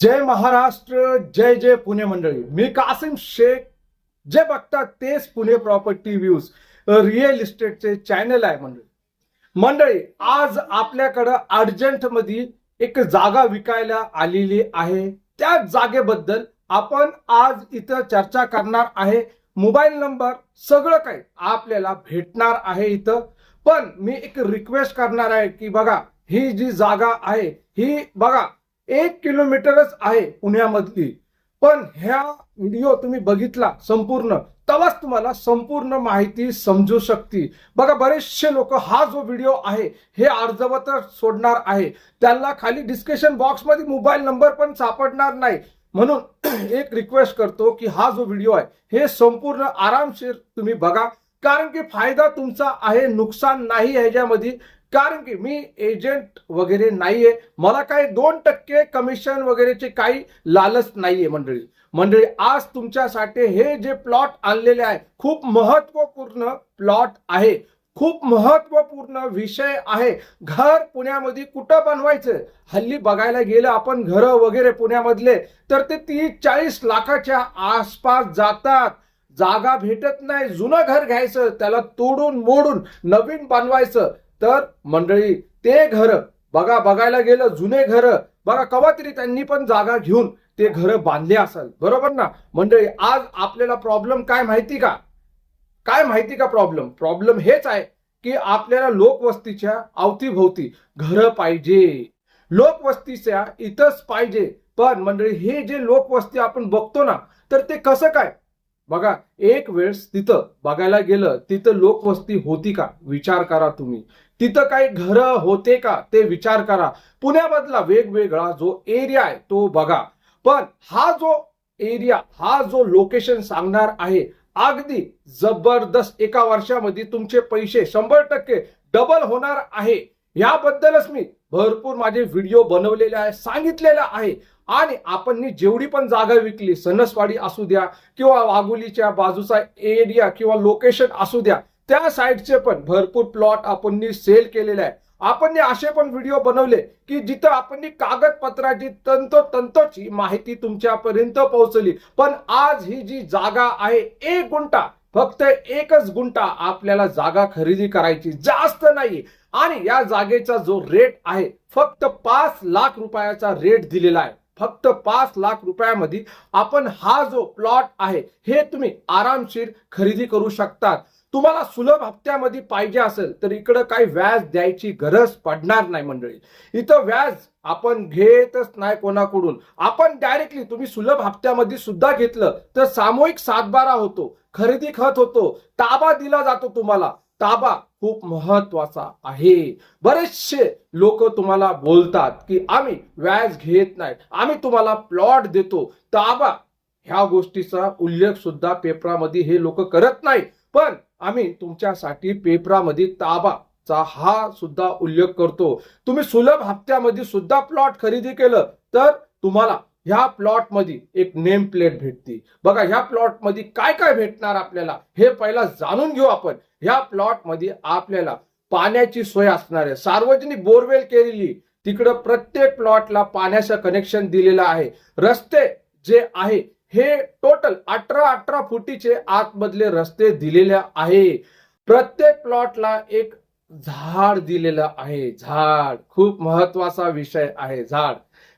जय महाराष्ट्र जय जय पुणे मंडळी. मी कासिम शेख जे बघतात तेच पुणे प्रॉपर्टी व्ह्यूज रिअल इस्टेटचे चॅनल आहे मंडळी. मंडळी आज आपल्याकडं अर्जंटमध्ये एक जागा विकायला आलेली आहे. त्या जागेबद्दल आपण आज इथं चर्चा करणार आहे. मोबाईल नंबर सगळं काही आपल्याला भेटणार आहे इथं. पण मी एक रिक्वेस्ट करणार आहे की बघा ही जी जागा आहे ही बघा एक किलोमीटरच आहे पुण्यामधली. पण ह्या व्हिडिओ तुम्ही बघितला संपूर्ण तेव्हाच तुम्हाला संपूर्ण माहिती समजू शकते. बघा बरेचसे लोक हा जो व्हिडिओ आहे हे अर्धवट सोडणार आहे. त्यांना खाली डिस्कशन बॉक्समध्ये मोबाईल नंबर पण सापडणार नाही. म्हणून एक रिक्वेस्ट करतो की हा जो व्हिडिओ आहे हे संपूर्ण आरामशीर तुम्ही बघा. कारण की फायदा तुमचा आहे नुकसान नाही ह्याच्यामध्ये. कारण की मी एजंट वगैरे नाहीये. मला काही दोन टक्के कमिशन वगैरेचे काही लालच नाहीये मंडळी. मंडळी आज तुमच्यासाठी हे जे प्लॉट आणलेले आहे खूप महत्त्वपूर्ण प्लॉट आहे. खूप महत्त्वपूर्ण विषय आहे. घर पुण्यामध्ये कुठं बनवायचं? हल्ली बघायला गेलं आपण घरं वगैरे पुण्यामधले तर ते तीस चाळीस लाखाच्या आसपास जातात. जागा भेटत नाही. जुनं घर घ्यायचं त्याला तोडून मोडून नवीन बनवायचं. तर मंडळी ते घर बघा बघायला गेलं जुने घर बघा कवा तरी त्यांनी पण जागा घेऊन ते घर बांधले असेल. बरोबर ना? मंडळी आज आपल्याला प्रॉब्लेम काय माहिती का? काय माहिती का प्रॉब्लेम प्रॉब्लेम हेच आहे की आपल्याला लोकवस्तीच्या अवतीभोवती घर पाहिजे. लोकवस्तीच्या इथंच पाहिजे. पण मंडळी हे जे लोकवस्ती आपण बघतो ना तर ते कसं काय? बघा एक वेळेस तिथं बघायला गेलं तिथं लोकवस्ती होती का? विचार करा तुम्ही. तिथं काही घरं होते का ते विचार करा. पुण्यामधला वेगवेगळा जो एरिया आहे तो बघा. पण हा जो एरिया हा जो लोकेशन सांगणार आहे अगदी जबरदस्त एका वर्षामध्ये तुमचे पैसे शंभर टक्के डबल होणार आहे. याबद्दलच मी भरपूर माझे व्हिडिओ बनवलेले आहे सांगितलेलं आहे. आणि आपण जेवढी पण जागा विकली सणसवाडी असू द्या किंवा वाघोलीच्या बाजूचा एरिया किंवा लोकेशन असू द्या त्या साईडचे पण भरपूर प्लॉट आपण सेल केलेले आहे. आपण असे पण व्हिडिओ बनवले की जिथं आपण कागदपत्राची तंतोतंतोची माहिती तुमच्यापर्यंत पोहोचली. पण आज ही जी जागा आहे एक गुंटा फक्त एकच गुंटा आपल्याला जागा खरेदी करायची जास्त नाही. आणि या जागेचा जो रेट आहे फक्त पाच लाख रुपयाचा रेट दिलेला आहे. फक्त पाच लाख रुपयामध्ये आपण हा जो प्लॉट आहे हे तुम्ही आरामशीर खरेदी करू शकतात. तुम्हाला सुलभ हप्त्यामध्ये पाहिजे असेल तर इकडं काही व्याज द्यायची गरज पडणार नाही मंडळी. इथं व्याज आपण घेतच नाही कोणाकडून. आपण डायरेक्टली तुम्ही सुलभ हप्त्यामध्ये सुद्धा घेतलं तर सामूहिक सातबारा होतो खरेदी खत होतो ताबा दिला जातो तुम्हाला. ताबा खूप महत्त्वाचा आहे. बरेचसे लोक तुम्हाला बोलतात की आम्ही व्याज घेत नाही आम्ही तुम्हाला प्लॉट देतो. ताबा ह्या गोष्टीचा उल्लेख सुद्धा पेपरामध्ये हे लोक करत नाही. पण आम्ही तुमच्यासाठी पेपरामध्ये ताबाचा हा सुद्धा उल्लेख करतो. तुम्ही सुलभ हप्त्यामध्ये सुद्धा प्लॉट खरेदी केलं तर तुम्हाला ह्या प्लॉटमध्ये एक नेम प्लेट भेटते. बघा ह्या प्लॉटमध्ये काय काय भेटणार आपल्याला हे पहिला जाणून घेऊ आपण. ह्या प्लॉटमध्ये आपल्याला पाण्याची सोय असणार आहे. सार्वजनिक बोरवेल केलेली तिकडं प्रत्येक प्लॉटला पाण्याचं कनेक्शन दिलेलं आहे. रस्ते जे आहे हे टोटल अठरा अठरा फुटीचे आतमधले रस्ते दिलेले आहे. प्रत्येक प्लॉटला एक झाड दिलेलं आहे. झाड. खूप महत्त्वाचा विषय आहे. झाड.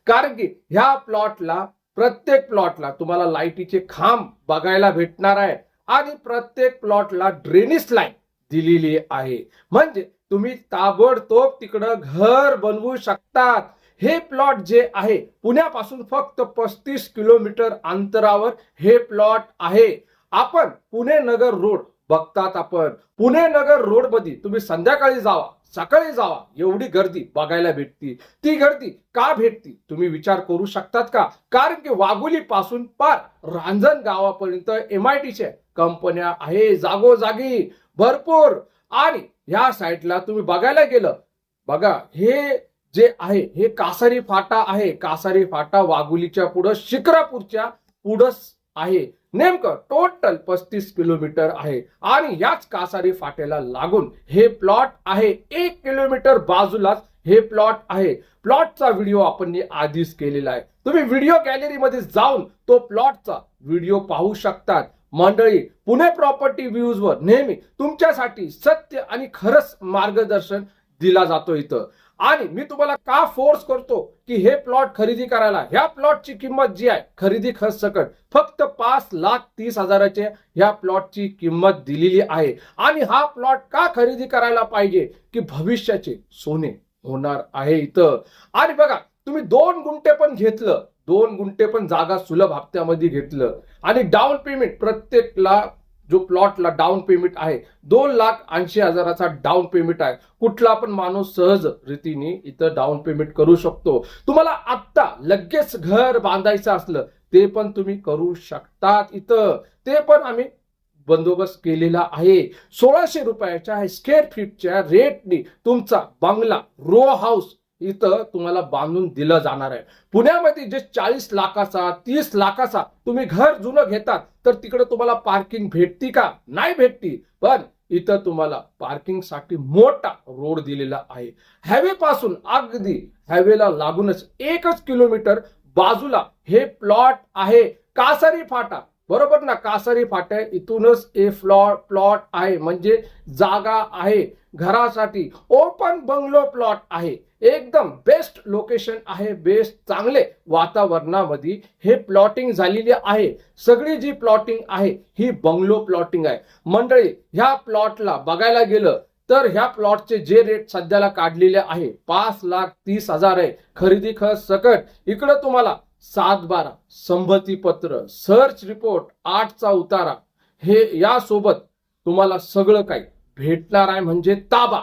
कारण की ह्या प्लॉटला प्रत्येक प्लॉटला तुम्हाला लाईटीचे खांब बघायला भेटणार आहे. आणि प्रत्येक प्लॉटला ड्रेनेज लाईन दिलेली आहे. म्हणजे तुम्ही ताबडतोब तिकडं घर बनवू शकतात. हे प्लॉट जे आहे पुण्यापासून फक्त पस्तीस किलोमीटर अंतरावर हे प्लॉट आहे. आपण पुणे नगर रोड बघतात आपण. पुणे नगर रोडमध्ये तुम्ही संध्याकाळी जावा सकाळी जावा एवढी गर्दी बघायला भेटती. ती गर्दी का भेटती तुम्ही विचार करू शकतात का? कारण की वाघोली पासून पार रांजण गावापर्यंत एम आय टीच्या कंपन्या आहे जागोजागी भरपूर. आणि ह्या साईडला तुम्ही बघायला गेलं बघा हे जे आहे हे कासारी फाटा आहे. कासारी फाटा वाघुलीच्या पुढं शिक्रापूरच्या पुढंच आहे. नेमकं टोटल पस्तीस किलोमीटर आहे. आणि याच कासारी फाट्याला लागून हे प्लॉट आहे. एक किलोमीटर बाजूलाच हे प्लॉट आहे. प्लॉटचा व्हिडिओ आपण आधीच केलेला आहे. तुम्ही व्हिडिओ गॅलरीमध्ये जाऊन तो प्लॉटचा व्हिडिओ पाहू शकतात. मंडळी पुणे प्रॉपर्टी व्ह्यूजवर नेहमी तुमच्यासाठी सत्य आणि खरंच मार्गदर्शन दिला जातो इथं. आणि मी तुम्हाला का फोर्स करतो की हे प्लॉट खरेदी करायला? ह्या प्लॉटची किंमत जी आहे खरेदी खर्च सकट. फक्त पाच लाख तीस हजाराचे ह्या प्लॉटची किंमत दिलेली आहे. आणि हा प्लॉट का खरेदी करायला पाहिजे? की भविष्याचे सोने होणार आहे इथं. आणि बघा तुम्ही दोन गुंठे पण घेतलं. दोन गुंठे पण जागा सुलभ हप्त्यामध्ये घेतलं. आणि डाऊन पेमेंट प्रत्येकला जो प्लॉटला डाऊन पेमेंट आहे दोन लाख ऐंशी हजाराचा डाऊन पेमेंट आहे. कुठला पण माणूस सहज रीतीने इथं डाऊन पेमेंट करू शकतो. तुम्हाला आत्ता लगेच घर बांधायचं असलं ते पण तुम्ही करू शकतात इथं. ते पण आम्ही बंदोबस्त केलेला आहे. सोळाशे रुपयाच्या स्क्वेअर फीटच्या रेटने तुमचा बंगला रो हाऊस इथं तुम्हाला बांधून दिलं जाणार आहे. पुण्यामध्ये जे चाळीस लाखाचा तीस लाखाचा तुम्ही घर जुनं घेतात तर तिकडे तुम्हाला पार्किंग भेटती का? नाही भेटती. पण इथं तुम्हाला पार्किंगसाठी मोठा रोड दिलेला आहे. हायवे पासून अगदी हायवेला लागूनच एकच किलोमीटर बाजूला हे प्लॉट आहे. कासारी फाटा बरोबर ना? कासरी फाट्या इथूनच ए फ्लॉट प्लॉट आहे. म्हणजे जागा आहे घरासाठी. ओपन बंगलो प्लॉट आहे. एकदम बेस्ट लोकेशन आहे. बेस्ट चांगले वातावरणामध्ये हे प्लॉटिंग झालेली आहे. सगळी जी प्लॉटिंग आहे ही बंगलो प्लॉटिंग आहे. मंडळी ह्या प्लॉटला बघायला गेलं तर ह्या प्लॉटचे जे रेट सध्याला काढलेले आहे पाच लाख तीस हजार आहे. खरेदी खर्च सकट. इकडं तुम्हाला सात बारा संमती पत्र सर्च रिपोर्ट आठचा उतारा. हे यासोबत तुम्हाला सगळं काही भेटणार आहे म्हणजे ताबा.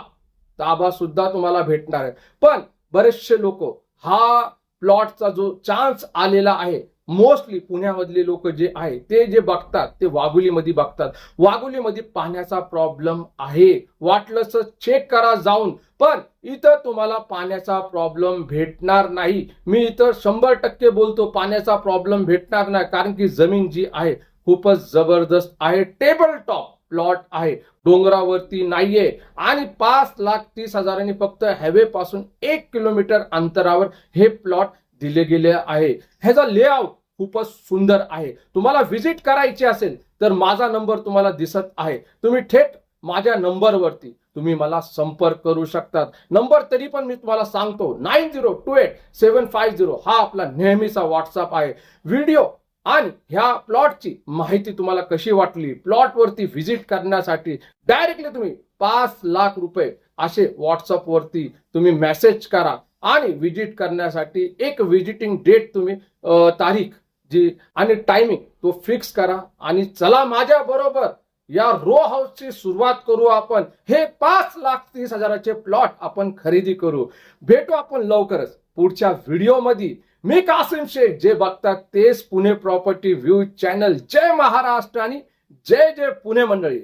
ताबा सुद्धा तुम्हाला भेटणार आहे. पण बरेचसे लोक हा प्लॉटचा जो चान्स आलेला आहे मोस्टली पुण्यामधले लोक जे आहे ते जे बघतात ते वाघुलीमध्ये बघतात. वाघुलीमध्ये पाण्याचा प्रॉब्लेम आहे. वाटलंच चेक करा जाऊन. पण इथं तुम्हाला पाण्याचा प्रॉब्लेम भेटणार नाही. मी इथं शंभर टक्के बोलतो पाण्याचा प्रॉब्लेम भेटणार नाही. कारण की जमीन जी आहे खूपच जबरदस्त आहे. टेबल टॉप प्लॉट आहे. डोंगरावरती नाहीये. आणि पाच लाख तीस हजारांनी फक्त हायवे पासून एक किलोमीटर अंतरावर हे प्लॉट दिले गेले आहे. ह्याचा लेआउट खूपच सुंदर आहे. तुम्हाला व्हिजिट करायची असेल तर माझा नंबर तुम्हाला दिसत आहे. तुम्ही थेट माझ्या नंबरवरती तुम्ही मला संपर्क करू शकतात. नंबर तरी पण मी तुम्हाला सांगतो nine zero two eight seven five zero हा आपला नेहमीचा व्हॉट्सअप आहे. व्हिडिओ आणि ह्या प्लॉटची माहिती तुम्हाला कशी वाटली प्लॉट वरती व्हिजिट करण्यासाठी डायरेक्टली तुम्ही पाच लाख रुपये असे व्हॉट्सअप वरती तुम्ही मेसेज करा. आणि व्हिजिट करण्यासाठी एक व्हिजिटिंग डेट तुम्ही तारीख जी आणि टायमिंग तो फिक्स करा. आणि चला माझ्या बरोबर या रो हाऊसची सुरुवात करू आपण. हे पाच लाख तीस हजाराचे प्लॉट आपण खरेदी करू. भेटू आपण लवकरच पुढच्या व्हिडिओमध्ये मी कासिम शेख जे बघतात तेच पुणे प्रॉपर्टी व्ह्यू चॅनल जय महाराष्ट्र आणि जय जय पुणे मंडळी.